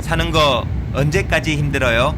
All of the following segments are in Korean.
사는 거 언제까지 힘들어요?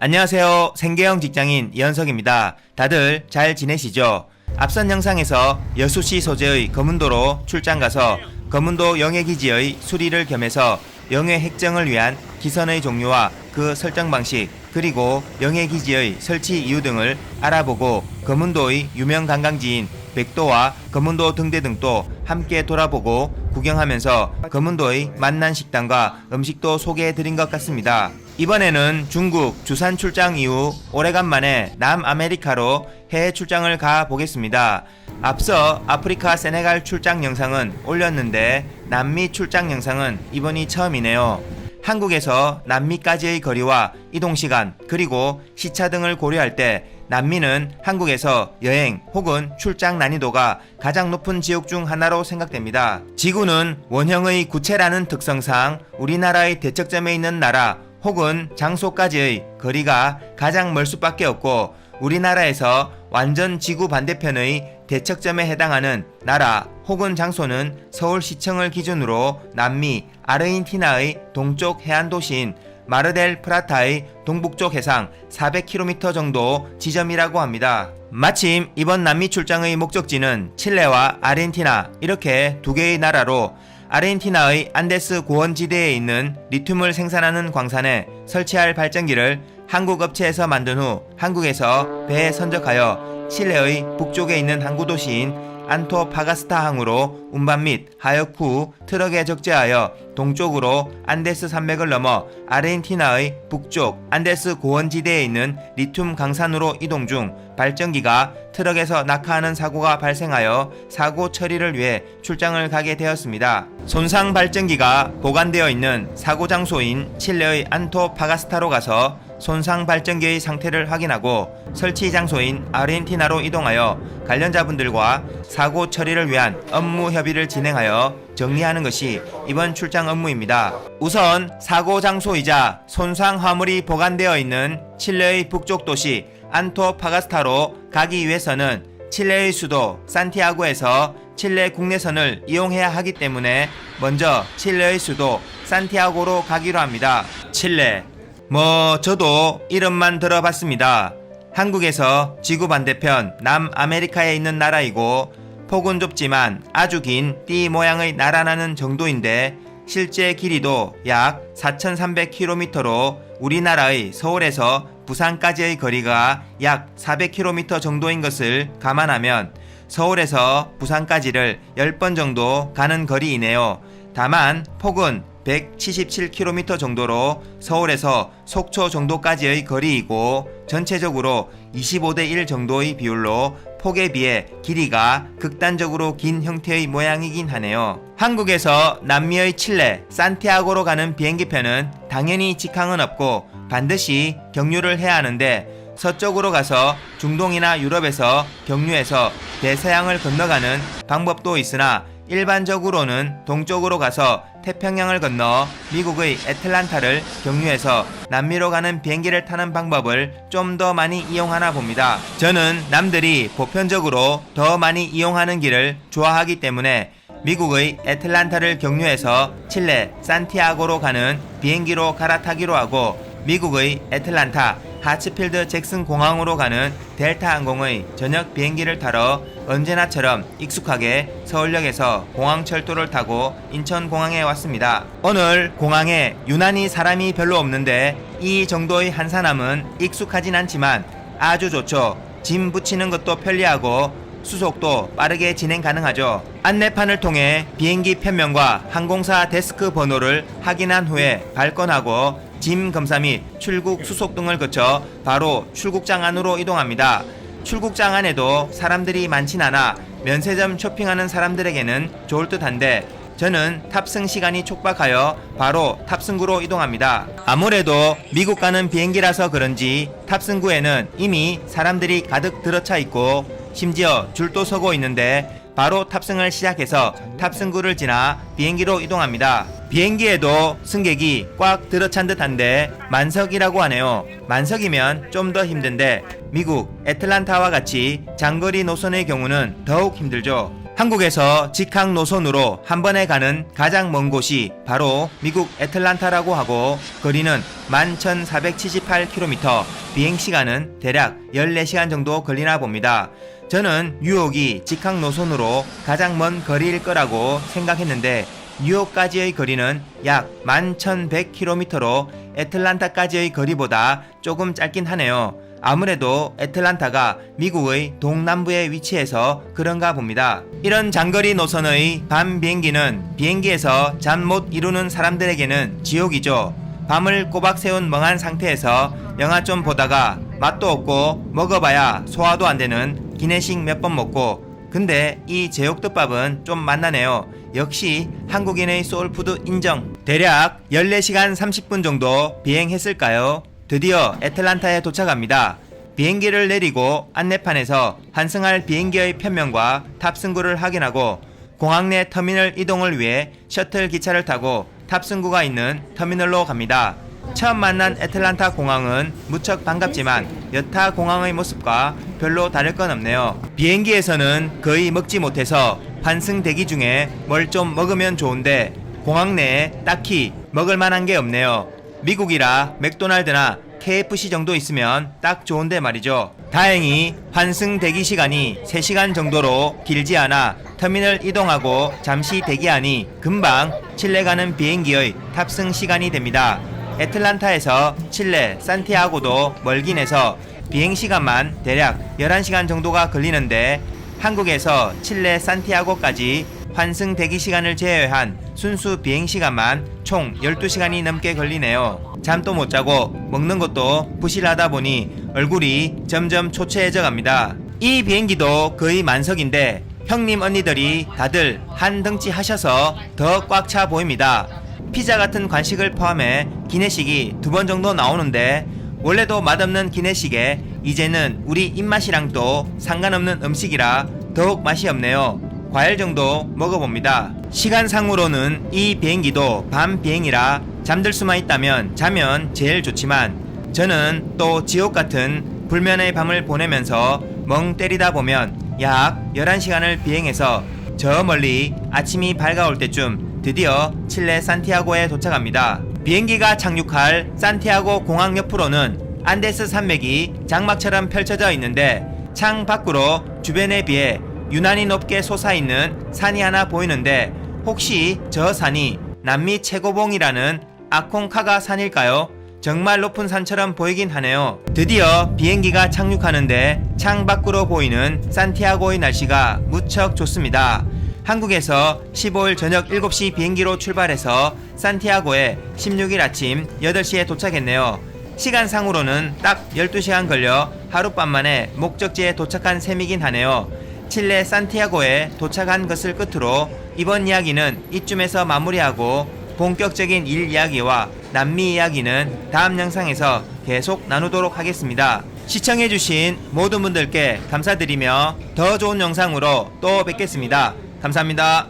안녕하세요. 생계형 직장인 이현석입니다. 다들 잘 지내시죠? 앞선 영상에서 여수시 소재의 검은도로 출장 가서 검은도 영해기지의 수리를 겸해서 영해 핵정을 위한 기선의 종류와 그 설정 방식 그리고 영해 기지의 설치 이유 등을 알아보고 검은도의 유명 관광지인 백도와 검은도 등대 등도 함께 돌아보고 구경하면서 검은도의 만난 식당과 음식도 소개해 드린 것 같습니다. 이번에는 중국 주산 출장 이후 오래간만에 남아메리카로 해외 출장을 가 보겠습니다. 앞서 아프리카 세네갈 출장 영상은 올렸는데 남미 출장 영상은 이번이 처음이네요. 한국에서 남미까지의 거리와 이동 시간 그리고 시차 등을 고려할 때 남미는 한국에서 여행 혹은 출장 난이도가 가장 높은 지역 중 하나로 생각됩니다. 지구는 원형의 구체라는 특성상 우리나라의 대척점에 있는 나라 혹은 장소까지의 거리가 가장 멀 수밖에 없고 우리나라에서 완전 지구 반대편의 대척점에 해당하는 나라 혹은 장소는 서울시청을 기준으로 남미 아르헨티나의 동쪽 해안 도시인 마르델 프라타의 동북쪽 해상 400km 정도 지점이라고 합니다. 마침 이번 남미 출장의 목적지는 칠레와 아르헨티나 이렇게 두 개의 나라로 아르헨티나의 안데스 고원지대에 있는 리튬을 생산하는 광산에 설치할 발전기를 한국 업체에서 만든 후 한국에서 배에 선적하여 칠레의 북쪽에 있는 항구 도시인 안토파가스타 항으로 운반 및 하역 후 트럭에 적재하여 동쪽으로 안데스 산맥을 넘어 아르헨티나의 북쪽 안데스 고원지대에 있는 리튬 강산으로 이동 중 발전기가 트럭에서 낙하하는 사고가 발생하여 사고 처리를 위해 출장을 가게 되었습니다. 손상 발전기가 보관되어 있는 사고 장소인 칠레의 안토파가스타로 가서 손상 발전기의 상태를 확인하고 설치 장소인 아르헨티나로 이동하여 관련자분들과 사고 처리를 위한 업무 협의를 진행하여 정리하는 것이 이번 출장 업무입니다. 우선 사고 장소이자 손상 화물이 보관되어 있는 칠레의 북쪽 도시 안토파가스타로 가기 위해서는 칠레의 수도 산티아고에서 칠레 국내선을 이용해야 하기 때문에 먼저 칠레의 수도 산티아고로 가기로 합니다. 칠레 뭐 저도 이름만 들어봤습니다. 한국에서 지구 반대편 남아메리카에 있는 나라이고 폭은 좁지만 아주 긴 띠 모양의 나라라는 정도인데 실제 길이도 약 4,300km로 우리나라의 서울에서 부산까지의 거리가 약 400km 정도인 것을 감안하면 서울에서 부산까지를 10번 정도 가는 거리이네요. 다만 폭은 177km 정도로 서울에서 속초 정도까지의 거리이고 전체적으로 25대 1 정도의 비율로 폭에 비해 길이가 극단적으로 긴 형태의 모양이긴 하네요. 한국에서 남미의 칠레, 산티아고로 가는 비행기표는 당연히 직항은 없고 반드시 경유를 해야 하는데 서쪽으로 가서 중동이나 유럽에서 경유해서 대서양을 건너가는 방법도 있으나 일반적으로는 동쪽으로 가서 태평양을 건너 미국의 애틀란타를 경유해서 남미로 가는 비행기를 타는 방법을 좀 더 많이 이용하나 봅니다. 저는 남들이 보편적으로 더 많이 이용하는 길을 좋아하기 때문에 미국의 애틀란타를 경유해서 칠레 산티아고로 가는 비행기로 갈아타기로 하고 미국의 애틀란타 하츠필드 잭슨 공항으로 가는 델타 항공의 저녁 비행기를 타러 언제나처럼 익숙하게 서울역에서 공항철도를 타고 인천공항에 왔습니다. 오늘 공항에 유난히 사람이 별로 없는데 이 정도의 한산함은 익숙하진 않지만 아주 좋죠. 짐 붙이는 것도 편리하고 수속도 빠르게 진행 가능하죠. 안내판을 통해 비행기 편명과 항공사 데스크 번호를 확인한 후에 발권하고 짐 검사 및 출국 수속 등을 거쳐 바로 출국장 안으로 이동합니다. 출국장 안에도 사람들이 많진 않아 면세점 쇼핑하는 사람들에게는 좋을 듯한데 저는 탑승 시간이 촉박하여 바로 탑승구로 이동합니다. 아무래도 미국 가는 비행기라서 그런지 탑승구에는 이미 사람들이 가득 들어차 있고 심지어 줄도 서고 있는데 바로 탑승을 시작해서 탑승구를 지나 비행기로 이동합니다. 비행기에도 승객이 꽉 들어찬 듯한데 만석이라고 하네요. 만석이면 좀 더 힘든데 미국 애틀란타와 같이 장거리 노선의 경우는 더욱 힘들죠. 한국에서 직항 노선으로 한 번에 가는 가장 먼 곳이 바로 미국 애틀란타라고 하고 거리는 11,478km, 비행 시간은 대략 14시간 정도 걸리나 봅니다. 저는 뉴욕이 직항 노선으로 가장 먼 거리일 거라고 생각했는데 뉴욕까지의 거리는 약 11,100km로 애틀란타까지의 거리보다 조금 짧긴 하네요. 아무래도 애틀란타가 미국의 동남부에 위치해서 그런가 봅니다. 이런 장거리 노선의 밤 비행기는 비행기에서 잠 못 이루는 사람들에게는 지옥이죠. 밤을 꼬박 세운 멍한 상태에서 영화 좀 보다가 맛도 없고 먹어봐야 소화도 안 되는 기내식 몇 번 먹고 근데 이 제육덮밥은 좀 맛나네요. 역시 한국인의 소울푸드 인정. 대략 14시간 30분 정도 비행했을까요? 드디어 애틀란타에 도착합니다. 비행기를 내리고 안내판에서 환승할 비행기의 편명과 탑승구를 확인하고 공항 내 터미널 이동을 위해 셔틀 기차를 타고 탑승구가 있는 터미널로 갑니다. 처음 만난 애틀란타 공항은 무척 반갑지만 여타 공항의 모습과 별로 다를 건 없네요. 비행기에서는 거의 먹지 못해서 환승 대기 중에 뭘 좀 먹으면 좋은데 공항 내에 딱히 먹을 만한 게 없네요. 미국이라 맥도날드나 KFC 정도 있으면 딱 좋은데 말이죠. 다행히 환승 대기 시간이 3시간 정도로 길지 않아 터미널 이동하고 잠시 대기하니 금방 칠레 가는 비행기의 탑승 시간이 됩니다. 애틀란타에서 칠레 산티아고도 멀긴 해서 비행 시간만 대략 11시간 정도가 걸리는데 한국에서 칠레 산티아고까지 환승 대기 시간을 제외한 순수 비행 시간만 총 12시간이 넘게 걸리네요. 잠도 못 자고 먹는 것도 부실하다 보니 얼굴이 점점 초췌해져 갑니다. 이 비행기도 거의 만석인데 형님 언니들이 다들 한 덩치 하셔서 더 꽉 차 보입니다. 피자 같은 간식을 포함해 기내식이 두 번 정도 나오는데 원래도 맛없는 기내식에 이제는 우리 입맛이랑 또 상관없는 음식이라 더욱 맛이 없네요. 과일 정도 먹어봅니다. 시간상으로는 이 비행기도 밤 비행이라 잠들 수만 있다면 자면 제일 좋지만 저는 또 지옥 같은 불면의 밤을 보내면서 멍 때리다 보면 약 11시간을 비행해서 저 멀리 아침이 밝아올 때쯤 드디어 칠레 산티아고에 도착합니다. 비행기가 착륙할 산티아고 공항 옆으로는 안데스 산맥이 장막처럼 펼쳐져 있는데 창 밖으로 주변에 비해 유난히 높게 솟아있는 산이 하나 보이는데 혹시 저 산이 남미 최고봉이라는 아콩카가 산일까요? 정말 높은 산처럼 보이긴 하네요. 드디어 비행기가 착륙하는데 창 밖으로 보이는 산티아고의 날씨가 무척 좋습니다. 한국에서 15일 저녁 7시 비행기로 출발해서 산티아고에 16일 아침 8시에 도착했네요. 시간상으로는 딱 12시간 걸려 하룻밤 만에 목적지에 도착한 셈이긴 하네요. 칠레 산티아고에 도착한 것을 끝으로 이번 이야기는 이쯤에서 마무리하고 본격적인 일 이야기와 남미 이야기는 다음 영상에서 계속 나누도록 하겠습니다. 시청해주신 모든 분들께 감사드리며 더 좋은 영상으로 또 뵙겠습니다. 감사합니다.